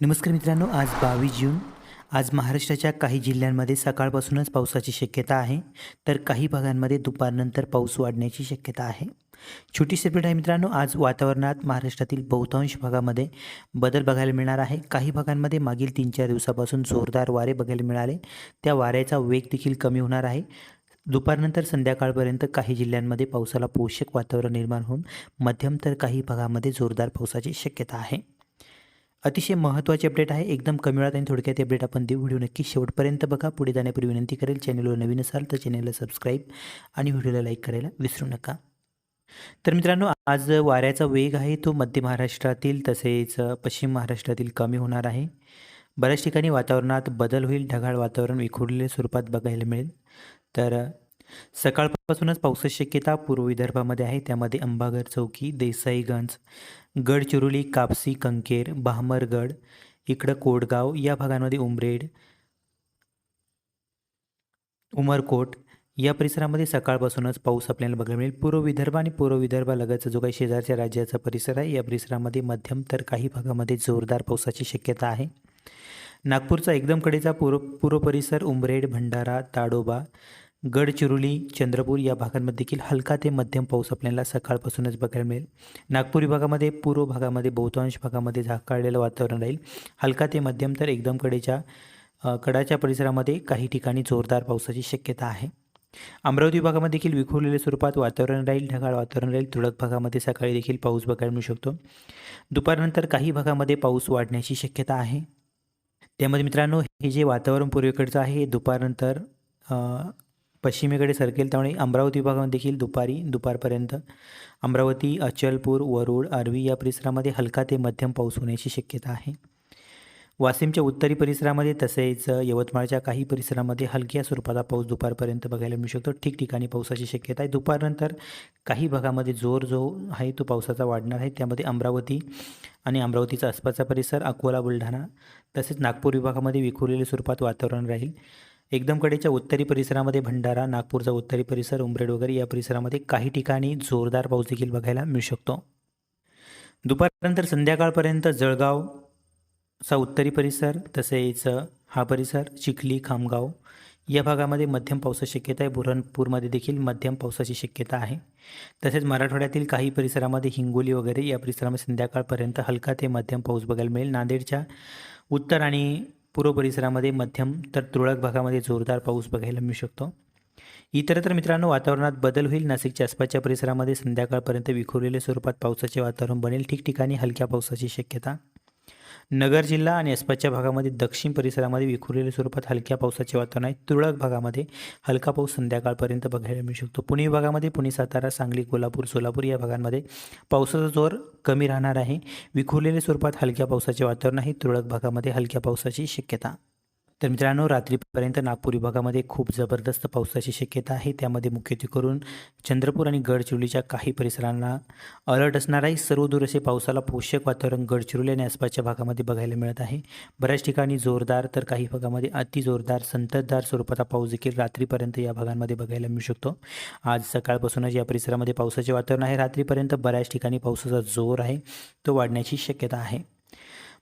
नमस्कार मित्रांनो आज बावीस जून. आज महाराष्ट्राच्या काही जिल्ह्यांमध्ये सकाळपासूनच पावसाची शक्यता आहे. तर काही भागांमध्ये दुपारनंतर पाऊस वाढण्याची शक्यता आहे. छोटी सेपरेट आहे मित्रांनो आज वातावरणात महाराष्ट्रातील बहुतांश भागामध्ये बदल बघायला मिळणार आहे. काही भागांमध्ये मागील तीन चार दिवसापासून जोरदार वारे बघायला मिळाले. त्या वाऱ्याचा वेग देखील कमी होणार आहे. दुपारनंतर संध्याकाळपर्यंत काही जिल्ह्यांमध्ये पावसाला पोषक वातावरण निर्माण होऊन मध्यम तर काही भागामध्ये जोरदार पावसाची शक्यता आहे. अतिशय महत्त्वाची अपडेट आहे. एकदम कमी वेळात आणि थोडक्यात अपडेट आपण देऊ. व्हिडिओ नक्की शेवटपर्यंत बघा. पुढे जाण्यापूर्वी विनंती करेल चॅनलवर नवीन असाल तर चॅनलला सबस्क्राईब आणि व्हिडिओला लाईक करायला विसरू नका. तर मित्रांनो आज वाऱ्याचा वेग आहे. तो मध्य महाराष्ट्रातील तसेच पश्चिम महाराष्ट्रातील कमी होणार आहे. बऱ्याच ठिकाणी वातावरणात बदल होईल. ढगाळ वातावरण विखुरलेल्या स्वरूपात बघायला मिळेल. तर सकाळपासूनच पावसाची शक्यता पूर्व विदर्भामध्ये आहे. त्यामध्ये अंबागर चौकी देसाईगंज गडचिरोली कापसी कंकेर बहामरगड इकडं कोडगाव या भागांमध्ये उमरेड उमरकोट या परिसरामध्ये सकाळपासूनच पाऊस आपल्याला बघायला मिळेल. पूर्व विदर्भ आणि पूर्व विदर्भालगतचा जो काही शेजारच्या राज्याचा परिसर आहे या परिसरामध्ये मध्यम तर काही भागामध्ये जोरदार पावसाची शक्यता आहे. नागपूरचा एकदम कडेचा पूर्व पूर्व परिसर उमरेड भंडारा ताडोबा गडचिरोली चंद्रपूर या भागांमध्ये देखील हलका ते मध्यम पाऊस आपल्याला सकाळपासूनच बघायला मिळेल. नागपूर विभागामध्ये पूर्व भागामध्ये बहुतांश भागामध्ये झाकाळलेलं वातावरण राहील. हलका ते मध्यम तर एकदम कडेच्या कडाच्या परिसरामध्ये काही ठिकाणी जोरदार पावसाची शक्यता आहे. अमरावती भागामध्ये देखील विखुरलेल्या स्वरूपात वातावरण राहील ढगाळ वातावरण राहील. तुरळक भागामध्ये सकाळी देखील पाऊस बघायला मिळू शकतो. दुपारनंतर काही भागामध्ये पाऊस वाढण्याची शक्यता आहे. त्यामध्ये मित्रांनो हे जे वातावरण पूर्वेकडचं आहे हे दुपारनंतर पश्चिमेकडे सरकेल त्यामुळे अमरावती विभागामध्ये देखील दुपारी दुपारपर्यंत. अमरावती अचलपूर वरुड आरवी या परिसरामध्ये हलका ते मध्यम पाऊस होण्याची शक्यता आहे. वाशिमच्या उत्तरी परिसरामध्ये तसेच यवतमाळच्या काही परिसरामध्ये हलक्या स्वरूपाचा पाऊस दुपारपर्यंत बघायला मिळू शकतो. ठिकठिकाणी पावसाची शक्यता आहे. दुपारनंतर काही भागामध्ये जोर जो आहे तो पावसाचा वाढणार आहे. त्यामध्ये अमरावती आणि अमरावतीचा आसपासचा परिसर अकोला बुलढाणा तसेच नागपूर विभागामध्ये विखुरलेल्या स्वरूपात वातावरण राहील. एकदमकडेच्या उत्तरी परिसरामध्ये भंडारा नागपूरचा उत्तरी परिसर उमरेड वगैरे या परिसरामध्ये काही ठिकाणी जोरदार पाऊस देखील बघायला मिळू शकतो. दुपारनंतर संध्याकाळपर्यंत जळगावचा उत्तरी परिसर तसेच हा परिसर चिखली खामगाव या भागामध्ये मध्यम पावसाची शक्यता आहे. बुरणपूरमध्ये देखील मध्यम पावसाची शक्यता आहे. तसेच मराठवाड्यातील काही परिसरामध्ये हिंगोली वगैरे या परिसरामध्ये संध्याकाळपर्यंत हलका ते मध्यम पाऊस बघायला मिळेल. नांदेडच्या उत्तर आणि पूर्व परिसरामध्ये मध्यम तर तुरळक भागामध्ये जोरदार पाऊस बघायला मिळू शकतो. इतरत्र मित्रांनो वातावरणात बदल होईल. नाशिकच्या आसपासच्या परिसरामध्ये संध्याकाळपर्यंत विखुरलेल्या स्वरूपात पावसाचे वातावरण बनेल. ठिकठिकाणी हलक्या पावसाची शक्यता नगर जिल्हा आणि आसपासच्या भागामध्ये दक्षिण परिसरामध्ये विखुरलेल्या स्वरूपात हलक्या पावसाचे वातावरण आहे. तुरळक भागामध्ये हलका पाऊस संध्याकाळपर्यंत बघायला मिळू शकतो. पुणे विभागामध्ये पुणे सातारा सांगली कोल्हापूर सोलापूर या भागांमध्ये पावसाचा जोर कमी राहणार आहे. विखुरलेल्या स्वरूपात हलक्या पावसाचे वातावरण आहे. तुरळक भागामध्ये हलक्या पावसाची शक्यता तर मित्रांनो रात्रीपर्यंत नागपूर विभागामध्ये खूप जबरदस्त पावसाची शक्यता आहे. त्यामध्ये मुख्यत्वे करून चंद्रपूर आणि गडचिरोलीच्या काही परिसरांना अलर्ट असणार आहे सर्व दूर असे पावसाला पोषक वातावरण गडचिरोली आणि आसपासच्या भागामध्ये बघायला मिळत आहे. बऱ्याच ठिकाणी जोरदार तर काही भागामध्ये अति जोरदार संततदार स्वरूपाचा पाऊस देखील रात्रीपर्यंत या भागांमध्ये बघायला मिळू शकतो. आज सकाळपासूनच या परिसरामध्ये पावसाचे वातावरण आहे. रात्रीपर्यंत बऱ्याच ठिकाणी पावसाचा जोर आहे. तो वाढण्याची शक्यता आहे.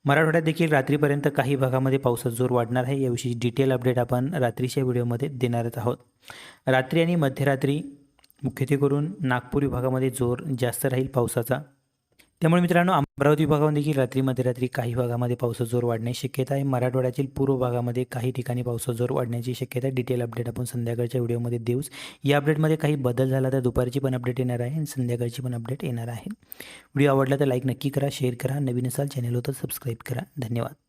मराठवाड्यात देखील रात्रीपर्यंत काही भागामध्ये पावसाचा जोर वाढणार आहे. याविषयी डिटेल अपडेट आपण रात्रीच्या व्हिडिओमध्ये देणारच आहोत. रात्री आणि मध्यरात्री मुख्यत्वे करून नागपूर विभागामध्ये जोर जास्त राहील पावसाचा. त्यामुळे मित्रांनो अमरावती विभागामध्ये देखील रात्री मध्यरात्री काही भागामध्ये पावसाचा जोर वाढण्याची शक्यता आहे. मराठवाड्यातील पूर्व भागामध्ये काही ठिकाणी पावसाचा जोर वाढण्याची शक्यता आहे. डिटेल अपडेट आपण संध्याकाळच्या व्हिडिओमध्ये देऊच. या अपडेटमध्ये काही बदल झाला तर दुपारची पण अपडेट येणार आहे आणि संध्याकाळची पण अपडेट येणार आहे. व्हिडिओ आवडला तर लाईक नक्की करा शेअर करा. नवीन असाल चॅनल होतं सबस्क्राईब करा. धन्यवाद.